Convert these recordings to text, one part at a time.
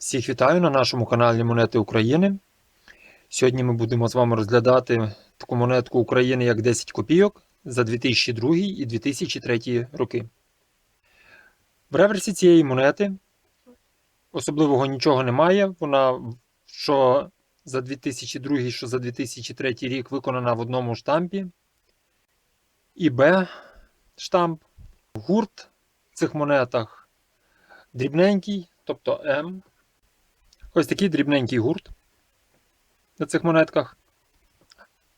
Всіх вітаю на нашому каналі Монети України. Сьогодні ми будемо з вами розглядати таку монетку України як 10 копійок за 2002 і 2003 роки. В реверсі цієї монети особливого нічого немає. Вона що за 2002, що за 2003 рік виконана в одному штампі. І Б штамп. Гурт в цих монетах дрібненький, тобто М. Ось такий дрібненький гурт на цих монетках.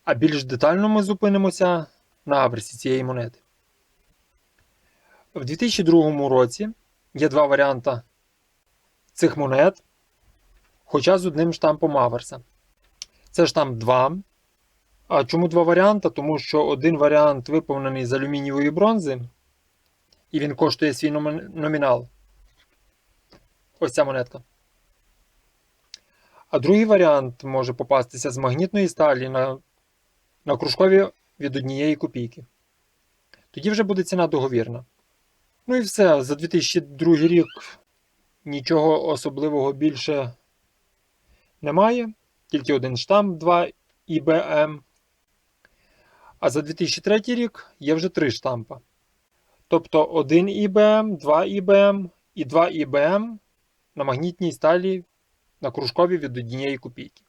А більш детально ми зупинимося на аверсі цієї монети. В 2002 році є два варіанти цих монет, хоча з одним штампом аверса. Це штамп 2. А чому два варіанти? Тому що один варіант виповнений з алюмінієвої бронзи, і він коштує свій номінал. Ось ця монетка. А другий варіант може попастися з магнітної сталі на, на кружкові від однієї копійки. Тоді вже буде ціна договірна. Ну і все, за 2002 рік нічого особливого більше немає. Тільки один штамп 2 IBM. А за 2003 рік є вже три штампа. Тобто 1 IBM, 2 IBM і 2 IBM на магнітній сталі на кружкові від однієї копійки.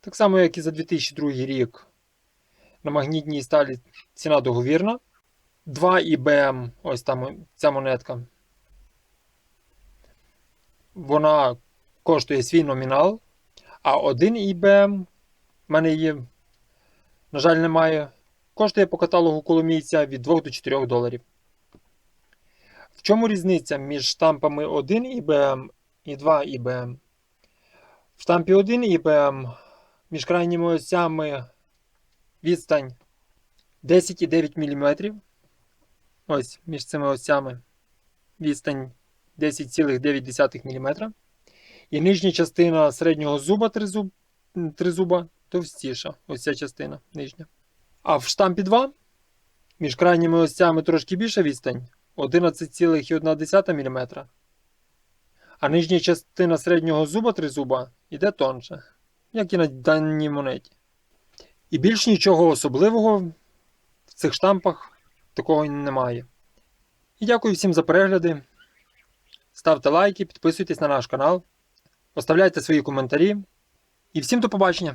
Так само, як і за 2002 рік на магнітній сталі ціна договірна. 2 IBM, ось там ця монетка. Вона коштує свій номінал. А 1 IBM в мене є, на жаль, немає. Коштує по каталогу коломійця від 2 до 4 доларів. В чому різниця між штампами 1 IBM і 2 IBM? В штампі 1 IBM між крайніми осями відстань 10,9 мм. Ось між цими осями відстань 10,9 мм. І нижня частина середнього зуба тризуб, тризуба товстіша. Ось ця частина нижня. А в штампі 2 між крайніми осями трошки більша відстань 11,1 мм. А нижня частина середнього зуба тризуба йде тонше, як і на даній монеті. І більш нічого особливого в цих штампах такого немає. І дякую всім за перегляди. Ставте лайки, підписуйтесь на наш канал, оставляйте свої коментарі. І всім до побачення!